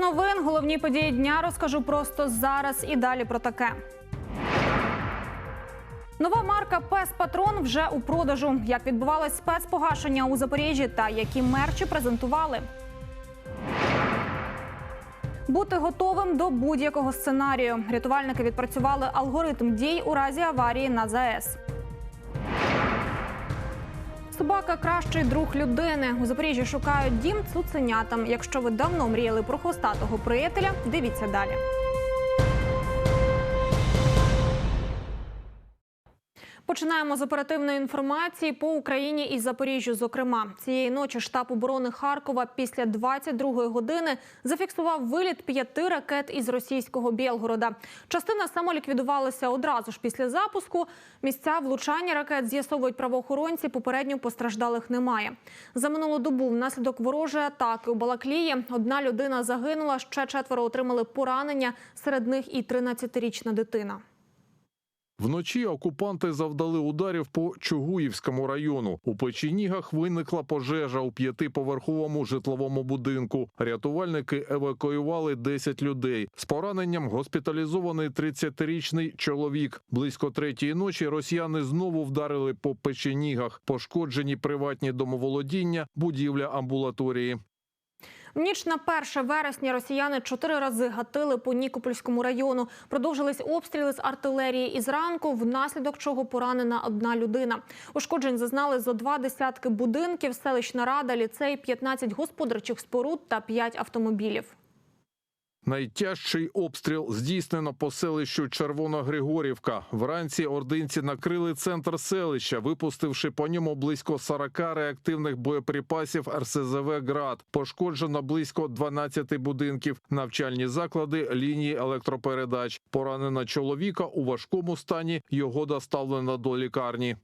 новин. Головні події дня розкажу просто зараз і далі про таке. Нова марка Пес Патрон вже у продажу. Як відбувалось спецпогашення у Запоріжжі та які мерчі презентували. Бути готовим до будь-якого сценарію. Рятувальники відпрацювали алгоритм дій у разі аварії на ЗАЕС. Собака кращий друг людини. У Запоріжжі шукають дім цуценятам. Якщо ви давно мріяли про хвостатого приятеля, дивіться далі. Починаємо з оперативної інформації по Україні і Запоріжжю. Зокрема, цієї ночі штаб оборони Харкова після 22-ї години зафіксував виліт п'яти ракет із російського Білгорода. Частина самоліквідувалася одразу ж після запуску. Місця влучання ракет з'ясовують правоохоронці. Попередньо постраждалих немає. За минулу добу внаслідок ворожої атаки у Балаклії одна людина загинула, ще четверо отримали поранення. Серед них і 13-річна дитина. Вночі окупанти завдали ударів по Чугуївському району. У Печенігах виникла пожежа у п'ятиповерховому житловому будинку. Рятувальники евакуювали 10 людей. З пораненням госпіталізований 30-річний чоловік. Близько третьої ночі росіяни знову вдарили по Печенігах. Пошкоджені приватні домоволодіння, будівля амбулаторії. Ніч на 1 вересня росіяни чотири рази гатили по Нікопольському району. Продовжились обстріли з артилерії і зранку, внаслідок чого поранена одна людина. Ушкоджень зазнали зо два десятки будинків, селищна рада, ліцей, 15 господарчих споруд та 5 автомобілів. Найтяжчий обстріл здійснено по селищу Червоногригорівка. Вранці ординці накрили центр селища, випустивши по ньому близько 40 реактивних боєприпасів РСЗВ «Град». Пошкоджено близько 12 будинків, навчальні заклади, лінії електропередач. Поранено чоловіка у важкому стані. Його доставлено до лікарні.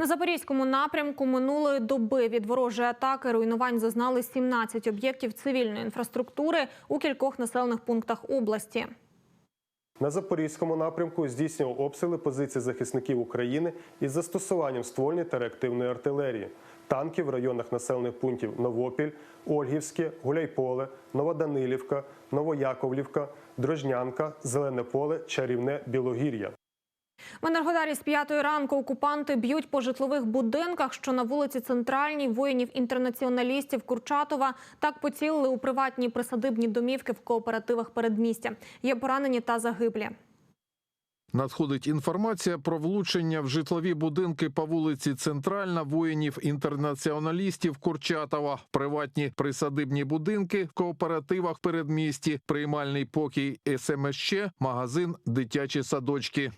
На запорізькому напрямку минулої доби від ворожої атаки руйнувань зазнали 17 об'єктів цивільної інфраструктури у кількох населених пунктах області. На запорізькому напрямку здійснював обстріли позицій захисників України із застосуванням ствольної та реактивної артилерії, танків в районах населених пунктів Новопіль, Ольгівське, Гуляйполе, Новоданилівка, Новояковлівка, Дрожнянка, Зелене поле, Чарівне, Білогір'я. В Енергодарі з п'ятої ранку окупанти б'ють по житлових будинках, що на вулиці Центральній воїнів-інтернаціоналістів Курчатова. Так поцілили у приватні присадибні домівки в кооперативах передмістя. Є поранені та загиблі. Надходить інформація про влучення в житлові будинки по вулиці Центральна воїнів-інтернаціоналістів Курчатова, приватні присадибні будинки в кооперативах передмісті, приймальний покій СМЩ, магазин, дитячі садочки.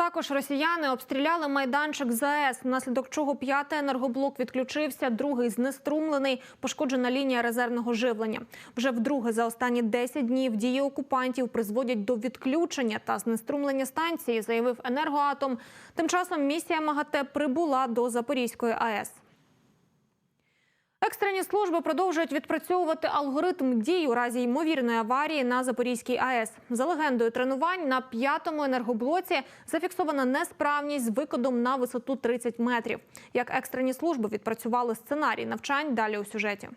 Також росіяни обстріляли майданчик ЗАЕС, внаслідок чого п'ятий енергоблок відключився, другий знеструмлений, пошкоджена лінія резервного живлення. Вже вдруге за останні 10 днів дії окупантів призводять до відключення та знеструмлення станції, заявив енергоатом. Тим часом місія МАГАТЕ прибула до Запорізької АЕС. Екстрені служби продовжують відпрацьовувати алгоритм дій у разі ймовірної аварії на Запорізькій АЕС. За легендою тренувань на п'ятому енергоблоці зафіксована несправність з викидом на висоту 30 метрів. Як екстрені служби відпрацювали сценарій навчань далі у сюжеті.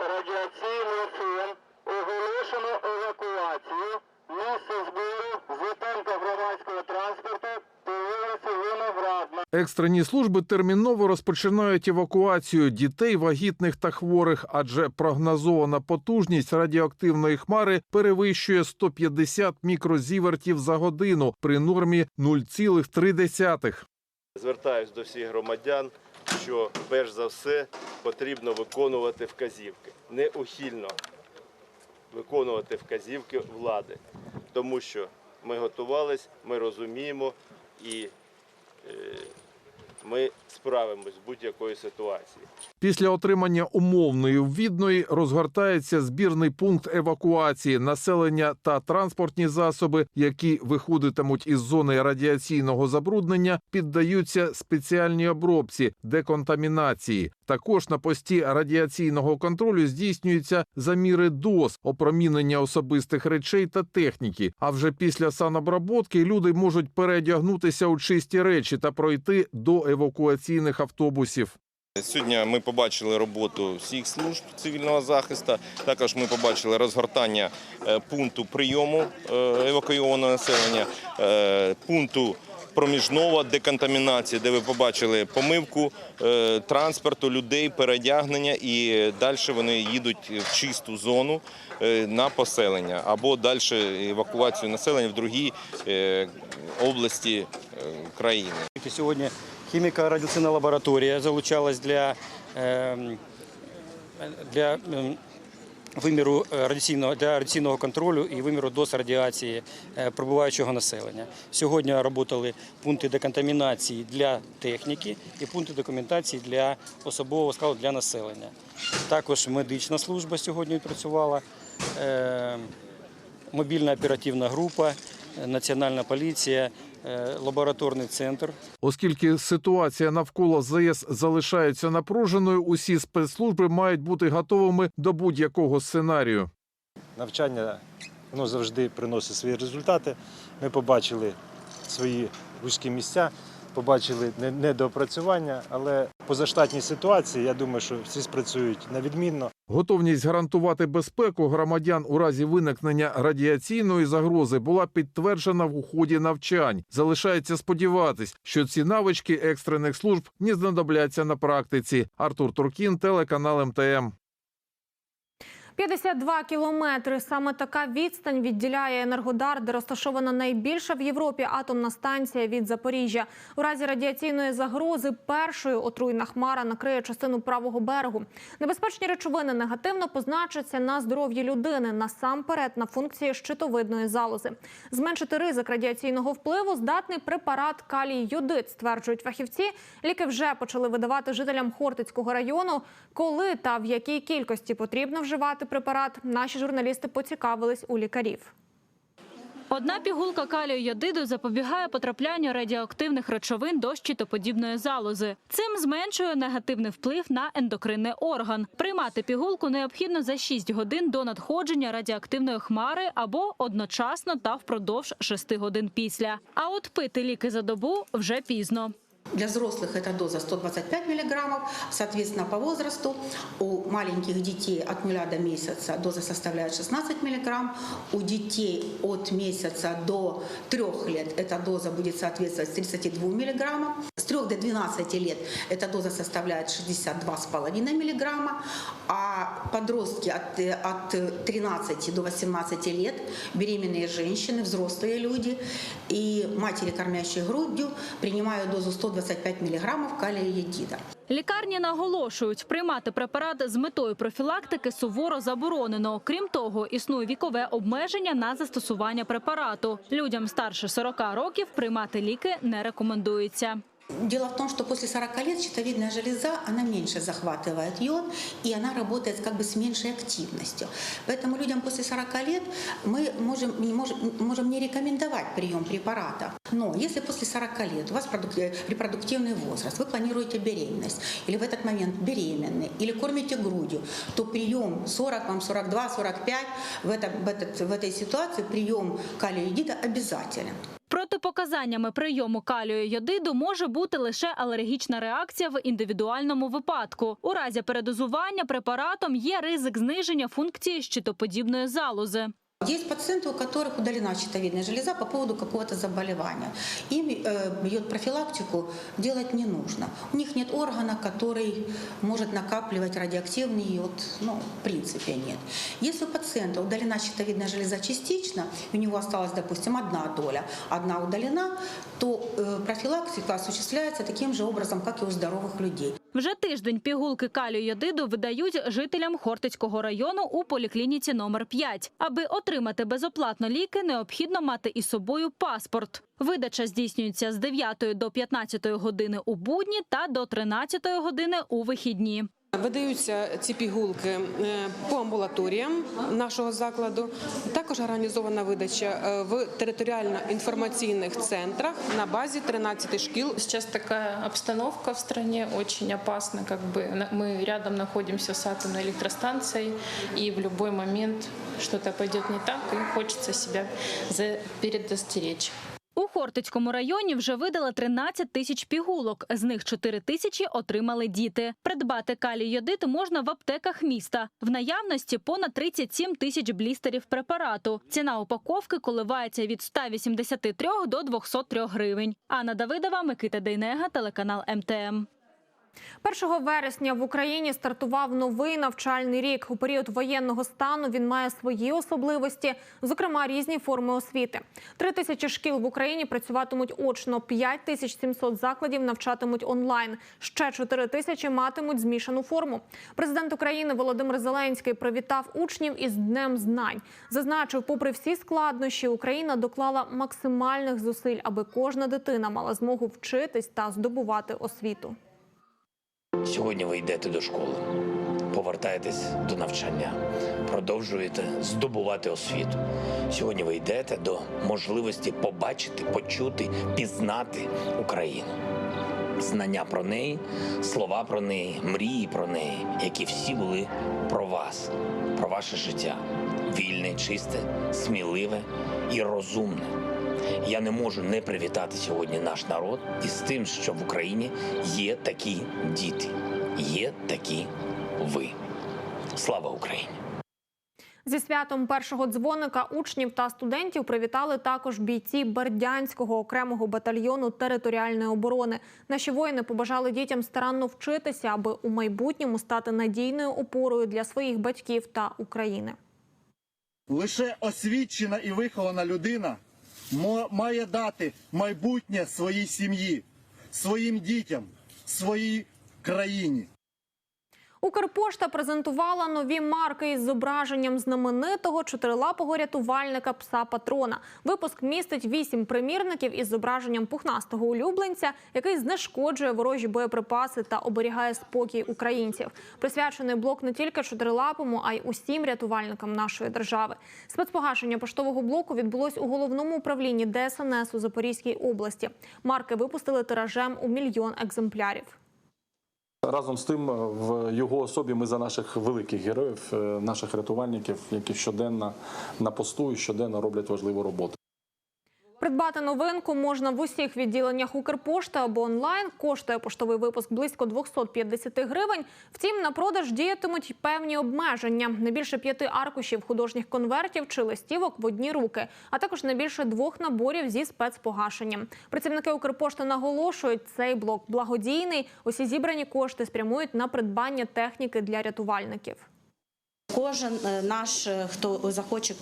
радіаційний фон оголошено евакуацію. Екстрені служби терміново розпочинають евакуацію дітей, вагітних та хворих, адже прогнозована потужність радіоактивної хмари перевищує 150 мікрозівертів за годину при нормі 0,3. Звертаюсь до всіх громадян, що перш за все потрібно виконувати вказівки, неухильно виконувати вказівки влади, тому що ми готувались, ми розуміємо і е, ми справимось з будь-якої ситуації. Після отримання умовної ввідної розгортається збірний пункт евакуації. Населення та транспортні засоби, які виходитимуть із зони радіаційного забруднення, піддаються спеціальній обробці деконтамінації. Також на пості радіаційного контролю здійснюються заміри доз, опромінення особистих речей та техніки. А вже після санобработки люди можуть переодягнутися у чисті речі та пройти до евакуаційних автобусів. Сьогодні ми побачили роботу всіх служб цивільного захисту. Також ми побачили розгортання е, пункту прийому е, евакуйованого населення, е, пункту проміжного деконтамінації, де ви побачили помивку транспорту, людей, переодягнення і далі вони їдуть в чисту зону на поселення або далі евакуацію населення в другі е, області країни. Сьогодні хіміко-радіаційна лабораторія залучалась для, ем, для виміру е, радіаційного, для радіаційного контролю і виміру доз радіації е, прибуваючого населення. Сьогодні працювали пункти деконтамінації для техніки і пункти документації для особового складу для населення. Також медична служба сьогодні працювала, е, мобільна оперативна група, е, Національна поліція, е, лабораторний центр. Оскільки ситуація навколо ЗАЕС залишається напруженою, усі спецслужби мають бути готовими до будь-якого сценарію. навчання воно завжди приносить свої результати. Ми побачили свої вузькі місця, побачили недопрацювання, недоопрацювання, але позаштатній ситуації я думаю, що всі спрацюють на відмінно. Готовність гарантувати безпеку громадян у разі виникнення радіаційної загрози була підтверджена в уході навчань. Залишається сподіватись, що ці навички екстрених служб не знадобляться на практиці. Артур Туркін, телеканал МТМ. 52 кілометри. Саме така відстань відділяє Енергодар, де розташована найбільша в Європі атомна станція від Запоріжжя. У разі радіаційної загрози першою отруйна хмара накриє частину правого берегу. Небезпечні речовини негативно позначаться на здоров'ї людини, насамперед на функції щитовидної залози. Зменшити ризик радіаційного впливу здатний препарат калій йодит, стверджують фахівці. Ліки вже почали видавати жителям Хортицького району. Коли та в якій кількості потрібно вживати препарат, наші журналісти поцікавились у лікарів. Одна пігулка калію йодиду запобігає потраплянню радіоактивних речовин до щитоподібної залози. Цим зменшує негативний вплив на ендокринний орган. Приймати пігулку необхідно за 6 годин до надходження радіоактивної хмари або одночасно та впродовж 6 годин після. А от пити ліки за добу вже пізно. Для взрослых эта доза 125 миллиграммов, соответственно, по возрасту. У маленьких детей от 0 до месяца доза составляет 16 миллиграмм. У детей от месяца до 3 лет эта доза будет соответствовать 32 миллиграммам. С 3 до 12 лет эта доза составляет 62,5 миллиграмма. А подростки от, э, от 13 до 18 лет, беременные женщины, взрослые люди и матери, кормящие грудью, принимают дозу 125 миллиграммов калия едида. Лікарні наголошують, приймати препарат з метою профілактики суворо заборонено. Крім того, існує вікове обмеження на застосування препарату. Людям старше 40 років приймати ліки не рекомендується. Дело в том, что после 40 лет щитовидная железа, она меньше захватывает йод, и она работает как бы с меньшей активностью. Поэтому людям после 40 лет мы можем не, можем, можем не рекомендовать прием препарата. Но если после 40 лет у вас э, репродуктивный возраст, вы планируете беременность, или в этот момент беременны, или кормите грудью, то прием 40, вам 42, 45, в, этом, в, этот, в этой ситуации прием калиоидида обязателен. Протипоказаннями прийому калію йодиду може бути лише алергічна реакція в індивідуальному випадку. У разі передозування препаратом є ризик зниження функції щитоподібної залози. Есть пациенты, у которых удалена щитовидная железа по поводу какого-то заболевания. Им э, йод профилактику делать не нужно. У них нет органа, который может накапливать радиоактивный йод. Ну, в принципе, нет. Если у пациента удалена щитовидная железа частично, у него осталась, допустим, одна доля, одна удалена, то э, профилактика осуществляется таким же образом, как и у здоровых людей. Вже тиждень пігулки калію йодиду видають жителям Хортицького району у поліклініці номер 5. Аби отримати безоплатно ліки, необхідно мати із собою паспорт. Видача здійснюється з 9 до 15 години у будні та до 13 години у вихідні. Видаються ці пігулки е, по амбулаторіям нашого закладу. Також організована видача е, в територіально-інформаційних центрах на базі 13 шкіл. Сейчас такая обстановка в стране очень опасна, как бы на- мы рядом находимся с атомной электростанцией, и в любой момент что-то пойдет не так, и хочется себя за- предостеречь. У Хортицькому районі вже видали 13 тисяч пігулок. З них 4 тисячі отримали діти. Придбати калій йодит можна в аптеках міста. В наявності понад 37 тисяч блістерів препарату. Ціна упаковки коливається від 183 до 203 гривень. Анна Давидова, Микита Дейнега, телеканал МТМ. 1 вересня в Україні стартував новий навчальний рік. У період воєнного стану він має свої особливості, зокрема різні форми освіти. Три тисячі шкіл в Україні працюватимуть очно, 5 тисяч 700 закладів навчатимуть онлайн. Ще 4 тисячі матимуть змішану форму. Президент України Володимир Зеленський привітав учнів із Днем знань. Зазначив, попри всі складнощі, Україна доклала максимальних зусиль, аби кожна дитина мала змогу вчитись та здобувати освіту. Сьогодні ви йдете до школи, повертаєтесь до навчання, продовжуєте здобувати освіту. Сьогодні ви йдете до можливості побачити, почути, пізнати Україну. Знання про неї, слова про неї, мрії про неї, які всі були про вас, про ваше життя. Вільне, чисте, сміливе і розумне. Я не можу не привітати сьогодні наш народ із тим, що в Україні є такі діти, є такі ви. Слава Україні! Зі святом першого дзвоника учнів та студентів привітали також бійці Бердянського окремого батальйону територіальної оборони. Наші воїни побажали дітям старанно вчитися, аби у майбутньому стати надійною опорою для своїх батьків та України. Лише освічена і вихована людина має дати майбутнє своїй сім'ї, своїм дітям, своїй країні. Укрпошта презентувала нові марки із зображенням знаменитого чотирилапого рятувальника пса патрона. Випуск містить вісім примірників із зображенням пухнастого улюбленця, який знешкоджує ворожі боєприпаси та оберігає спокій українців. Присвячений блок не тільки чотирилапому, а й усім рятувальникам нашої держави. Спецпогашення поштового блоку відбулось у головному управлінні ДСНС у Запорізькій області. Марки випустили тиражем у мільйон екземплярів. Разом з тим, в його особі ми за наших великих героїв, е, наших рятувальників, які щоденно на посту і щоденно роблять важливу роботу. Придбати новинку можна в усіх відділеннях Укрпошти або онлайн. Коштує поштовий випуск близько 250 гривень. Втім, на продаж діятимуть певні обмеження: не більше п'яти аркушів художніх конвертів чи листівок в одні руки, а також не більше двох наборів зі спецпогашенням. Працівники Укрпошти наголошують, цей блок благодійний. Усі зібрані кошти спрямують на придбання техніки для рятувальників. Кожен е, наш, е, хто захоче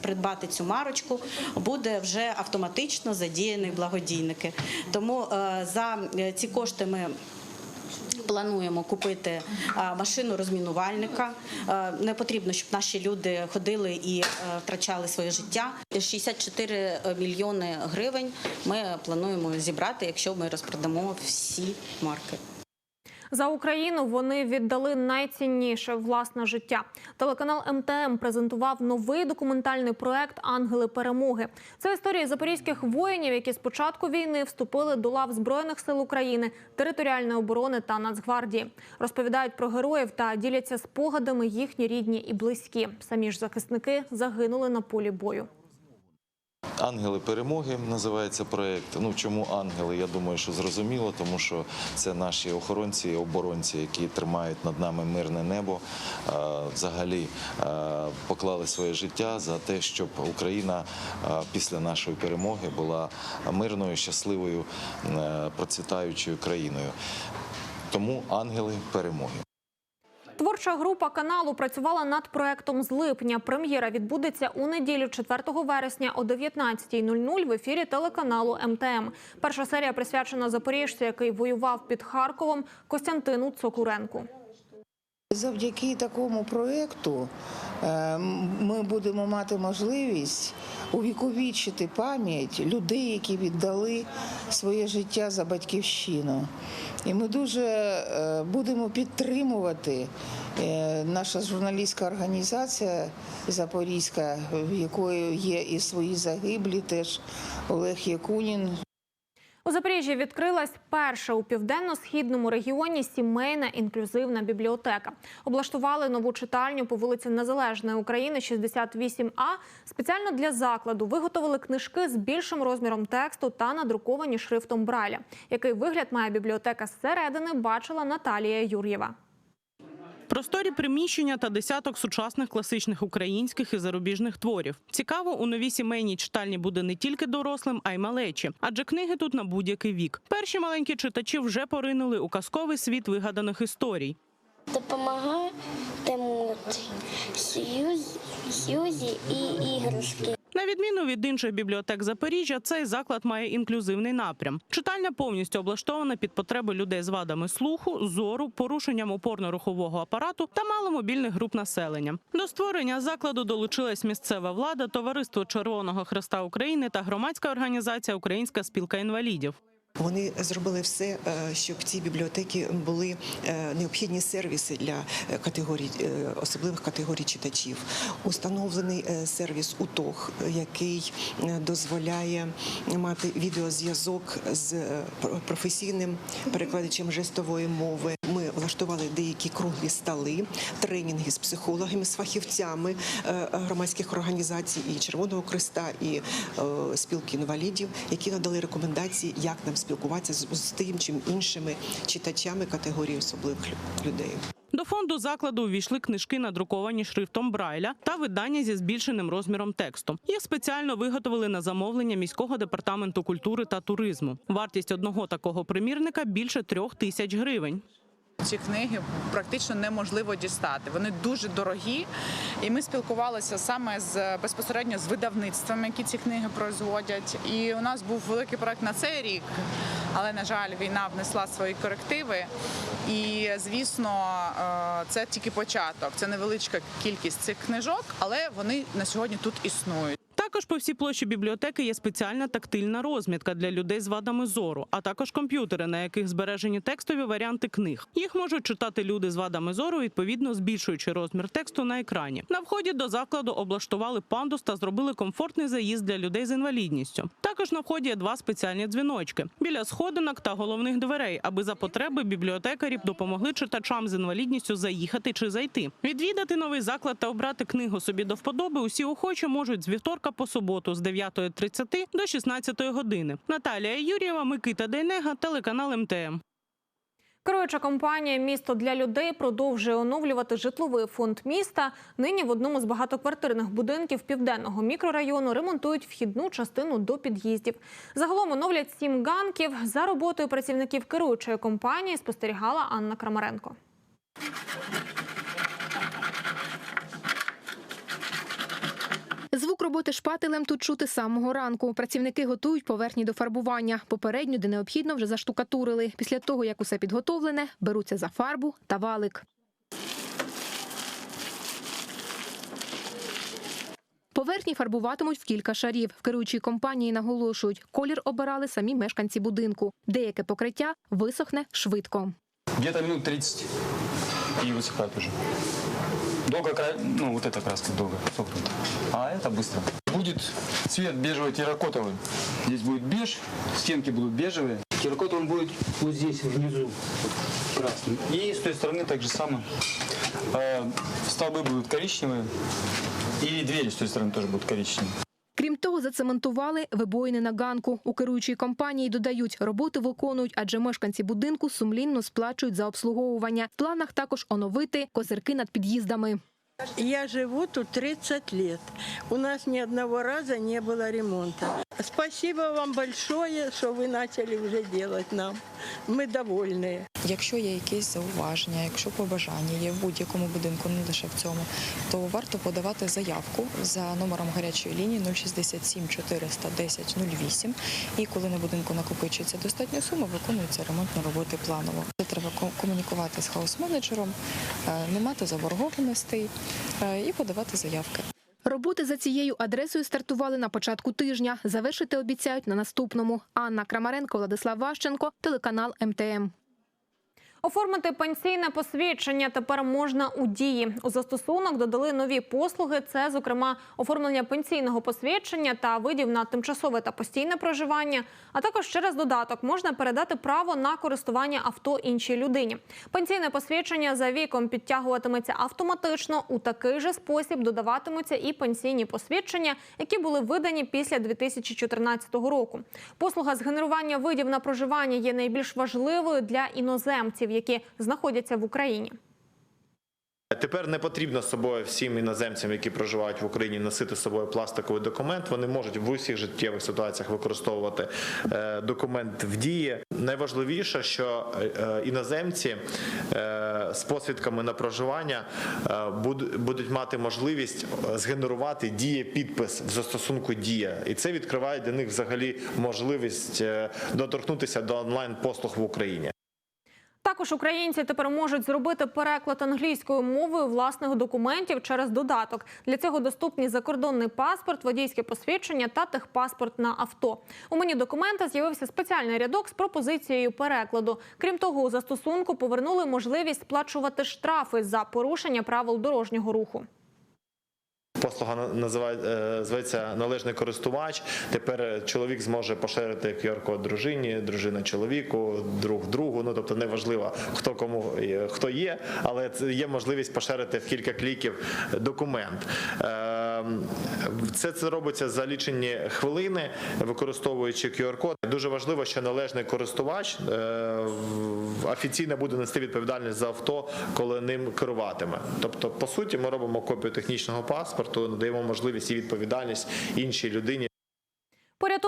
придбати цю марочку, буде вже автоматично задіяний благодійники. Тому е, за ці кошти ми. Плануємо купити машину розмінувальника. Не потрібно, щоб наші люди ходили і втрачали своє життя. 64 мільйони гривень ми плануємо зібрати, якщо ми розпродамо всі марки. За Україну вони віддали найцінніше власне життя. Телеканал МТМ презентував новий документальний проект Ангели перемоги. Це історії запорізьких воїнів, які з початку війни вступили до лав збройних сил України, територіальної оборони та Нацгвардії. Розповідають про героїв та діляться спогадами їхні рідні і близькі. Самі ж захисники загинули на полі бою. Ангели перемоги називається проект. Ну чому ангели? Я думаю, що зрозуміло, тому що це наші охоронці і оборонці, які тримають над нами мирне небо. Взагалі поклали своє життя за те, щоб Україна після нашої перемоги була мирною, щасливою, процвітаючою країною. Тому ангели перемоги. Творча група каналу працювала над проектом з липня. Прем'єра відбудеться у неділю, 4 вересня о 19.00 в ефірі телеканалу МТМ. Перша серія присвячена запоріжцю, який воював під Харковом Костянтину Цокуренку. Завдяки такому проєкту е, ми будемо мати можливість увіковічити пам'ять людей, які віддали своє життя за батьківщину. І ми дуже е, будемо підтримувати е, наша журналістська організація Запорізька, в якої є і свої загиблі, теж Олег Якунін, У Запоріжжі відкрилась перша у південно-східному регіоні сімейна інклюзивна бібліотека. Облаштували нову читальню по вулиці Незалежної України, 68А. Спеціально для закладу виготовили книжки з більшим розміром тексту та надруковані шрифтом Брайля. Який вигляд має бібліотека зсередини, бачила Наталія Юр'єва. Просторі приміщення та десяток сучасних класичних українських і зарубіжних творів. Цікаво, у новій сімейній читальні буде не тільки дорослим, а й малечі, адже книги тут на будь-який вік. Перші маленькі читачі вже поринули у казковий світ вигаданих історій. Допомагає Сьюзі і іграшки. На відміну від інших бібліотек Запоріжжя, цей заклад має інклюзивний напрям. Читальня повністю облаштована під потреби людей з вадами слуху, зору, порушенням опорно-рухового апарату та маломобільних груп населення. До створення закладу долучилась місцева влада, товариство Червоного Хреста України та громадська організація Українська спілка інвалідів. Вони зробили все, е, щоб ці бібліотеки були е, необхідні сервіси для е, категорій особливих категорій читачів. Установлений сервіс УТОГ, який дозволяє мати відеозв'язок з професійним перекладачем жестової мови. Влаштували деякі круглі столи, тренінги з психологами, з фахівцями е, громадських організацій і Червоного Христа, і е, спілки інвалідів, які надали рекомендації, як нам спілкуватися з тим чи іншими читачами категорії особливих людей. До фонду закладу увійшли книжки, надруковані шрифтом Брайля та видання зі збільшеним розміром тексту. Їх спеціально виготовили на замовлення міського департаменту культури та туризму. Вартість одного такого примірника більше трьох тисяч гривень. Ці книги практично неможливо дістати. Вони дуже дорогі, і ми спілкувалися саме з безпосередньо з видавництвами, які ці книги производять. І у нас був великий проект на цей рік, але на жаль, війна внесла свої корективи. І звісно, е, це тільки початок. Це невеличка кількість цих книжок, але вони на сьогодні тут існують. Також по всій площі бібліотеки є спеціальна тактильна розмітка для людей з вадами зору, а також комп'ютери, на яких збережені текстові варіанти книг. Їх можуть читати люди з вадами зору, відповідно збільшуючи розмір тексту на екрані. На вході до закладу облаштували пандус та зробили комфортний заїзд для людей з інвалідністю. Також на вході є два спеціальні дзвіночки біля сходинок та головних дверей, аби за потреби бібліотекарі допомогли читачам з інвалідністю заїхати чи зайти. Відвідати новий заклад та обрати книгу собі до вподоби. Усі охочі можуть з вівторка по суботу з 9.30 до 16 години. Наталія Юрієва, Микита Дейнега, телеканал МТМ. Керуюча компанія Місто для людей продовжує оновлювати житловий фонд міста. Нині в одному з багатоквартирних будинків південного мікрорайону ремонтують вхідну частину до під'їздів. Загалом оновлять сім ганків. За роботою працівників керуючої компанії спостерігала Анна Крамаренко. Роботи шпателем тут чути самого ранку. Працівники готують поверхні до фарбування. Попередньо, де необхідно, вже заштукатурили. Після того, як усе підготовлене, беруться за фарбу та валик. Поверхні фарбуватимуть в кілька шарів. В керуючій компанії наголошують, колір обирали самі мешканці будинку. Деяке покриття висохне швидко. Где-то минут 30 и высыхает уже. Долго, кра- ну вот эта краска долго сохнет, а это быстро. Будет цвет бежевый терракотовый. Здесь будет беж, стенки будут бежевые. Терракотовый будет вот здесь внизу красный. И с той стороны так же самое. Э, Столбы будут коричневые. И двери с той стороны тоже будут коричневые. Крім того, зацементували вибоїни на ганку. У керуючій компанії додають, роботи виконують, адже мешканці будинку сумлінно сплачують за обслуговування. В планах також оновити козирки над під'їздами. Я живу тут 30 лет. У нас ни одного раза не было ремонта. Спасибо вам большое, что вы начали уже делать нам. Мы довольны. Якщо є якісь зауваження, якщо побажання є в будь-якому будинку, не лише в цьому, то варто подавати заявку за номером гарячої лінії 067 410 08. І коли на будинку накопичується достатня сума, виконуються ремонтні роботи планово. Це треба ко- комунікувати з хаус-менеджером, е, не мати заборгованостей е, і подавати заявки. Роботи за цією адресою стартували на початку тижня. Завершити обіцяють на наступному. Анна Крамаренко, Владислав Ващенко, телеканал МТМ. Оформити пенсійне посвідчення тепер можна у дії. У застосунок додали нові послуги. Це, зокрема, оформлення пенсійного посвідчення та видів на тимчасове та постійне проживання. А також через додаток можна передати право на користування авто іншій людині. Пенсійне посвідчення за віком підтягуватиметься автоматично. У такий же спосіб додаватимуться і пенсійні посвідчення, які були видані після 2014 року. Послуга з генерування видів на проживання є найбільш важливою для іноземців, які знаходяться в Україні. Тепер не потрібно з собою всім іноземцям, які проживають в Україні, носити з собою пластиковий документ. Вони можуть в усіх життєвих ситуаціях використовувати е, документ в дії. Найважливіше, що е, іноземці е, з посвідками на проживання буд- будуть мати можливість згенерувати діє підпис в застосунку Дія, і це відкриває для них взагалі можливість доторкнутися до онлайн послуг в Україні. Також українці тепер можуть зробити переклад англійською мовою власних документів через додаток. Для цього доступні закордонний паспорт, водійське посвідчення та техпаспорт на авто. У мені документа з'явився спеціальний рядок з пропозицією перекладу. Крім того, у застосунку повернули можливість сплачувати штрафи за порушення правил дорожнього руху. Послуга на- називає, е, належний користувач. Тепер чоловік зможе поширити QR-код дружині, дружина чоловіку, друг другу. Ну тобто неважливо, хто кому е, хто є, але є можливість поширити в кілька кліків документ. Е, Це це робиться за лічені хвилини, використовуючи QR-код. Дуже важливо, що належний користувач е, офіційно буде нести відповідальність за авто, коли ним керуватиме. Тобто, по суті, ми робимо копію технічного паспорту, надаємо можливість і відповідальність іншій людині.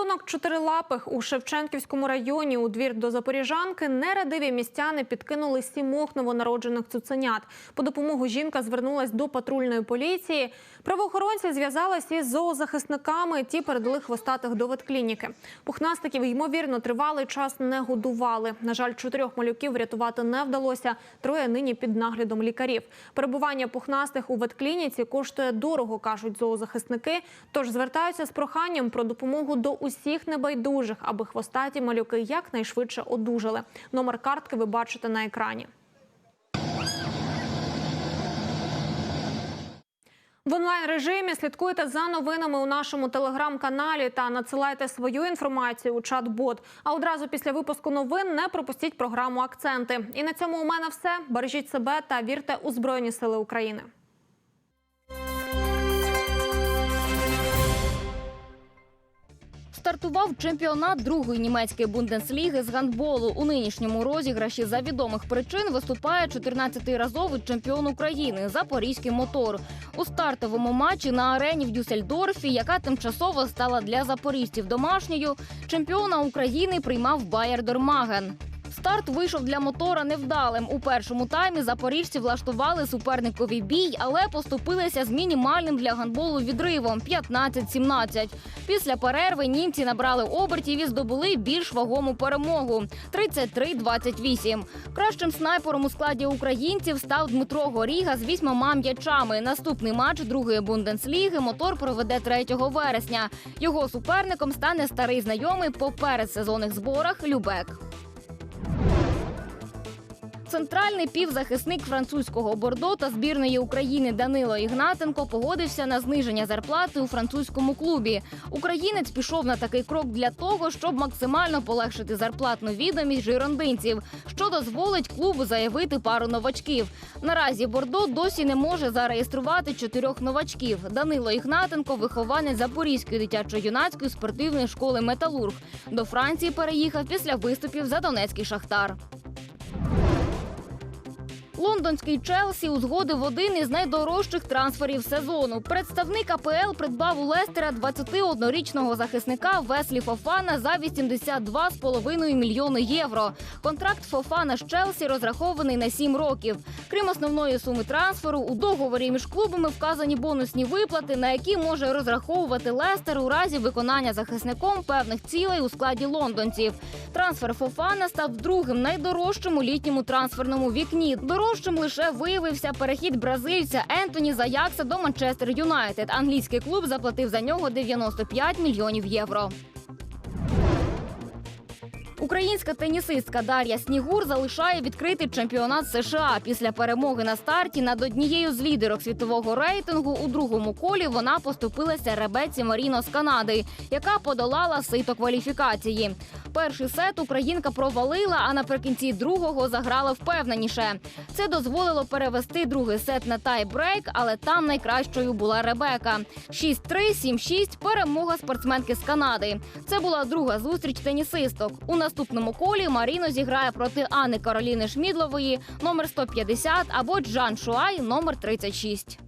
Порятунок чотирилапих у Шевченківському районі у двір до запоріжанки нерадиві містяни підкинули сімох новонароджених цуценят. По допомогу жінка звернулась до патрульної поліції. Правоохоронці зв'язалися із зоозахисниками. Ті передали хвостатих до ветклініки. Пухнастиків ймовірно тривалий час не годували. На жаль, чотирьох малюків врятувати не вдалося. Троє нині під наглядом лікарів. Перебування пухнастих у ветклініці коштує дорого, кажуть зоозахисники. Тож звертаються з проханням про допомогу до усіх небайдужих, аби хвостаті малюки якнайшвидше одужали. Номер картки ви бачите на екрані. В онлайн режимі слідкуйте за новинами у нашому телеграм-каналі та надсилайте свою інформацію у чат-бот. А одразу після випуску новин не пропустіть програму Акценти. І на цьому у мене все. Бережіть себе та вірте у Збройні Сили України. Стартував чемпіонат другої німецької бундесліги з гандболу. У нинішньому розіграші за відомих причин виступає 14-разовий чемпіон України Запорізький мотор. У стартовому матчі на арені в Дюссельдорфі, яка тимчасово стала для запорізьців домашньою, чемпіона України приймав Байер Дормаген. Старт вийшов для мотора невдалим. У першому таймі запоріжці влаштували суперникові бій, але поступилися з мінімальним для гандболу відривом 15-17. Після перерви німці набрали обертів і здобули більш вагому перемогу 33-28. Кращим снайпером у складі українців став Дмитро Горіга з вісьмома м'ячами. Наступний матч другої бундесліги мотор проведе 3 вересня. Його суперником стане старий знайомий по передсезонних зборах Любек. Центральний півзахисник французького бордо та збірної України Данило Ігнатенко погодився на зниження зарплати у французькому клубі. Українець пішов на такий крок для того, щоб максимально полегшити зарплатну відомість жирондинців, що дозволить клубу заявити пару новачків. Наразі бордо досі не може зареєструвати чотирьох новачків. Данило Ігнатенко, вихованець Запорізької дитячо-юнацької спортивної школи Металург. До Франції переїхав після виступів за Донецький шахтар. Лондонський Челсі узгодив один із найдорожчих трансферів сезону. Представник АПЛ придбав у Лестера 21-річного захисника Веслі Фофана за 82,5 мільйони євро. Контракт Фофана з Челсі розрахований на 7 років. Крім основної суми трансферу, у договорі між клубами вказані бонусні виплати, на які може розраховувати Лестер у разі виконання захисником певних цілей у складі лондонців. Трансфер Фофана став другим найдорожчим у літньому трансферному вікні. Дорожчим лише виявився перехід бразильця Ентоні Заякса до Манчестер Юнайтед. Англійський клуб заплатив за нього 95 мільйонів євро. Українська тенісистка Дар'я Снігур залишає відкритий чемпіонат США після перемоги на старті над однією з лідерок світового рейтингу. У другому колі вона поступилася Ребеці Маріно з Канади, яка подолала сито кваліфікації. Перший сет українка провалила, а наприкінці другого заграла впевненіше. Це дозволило перевести другий сет на тайбрейк, але там найкращою була Ребека. 6-3, 7-6 – перемога спортсменки з Канади. Це була друга зустріч тенісисток. У наступному колі Маріно зіграє проти Анни Кароліни Шмідлової, номер 150, або Джан Шуай, номер 36.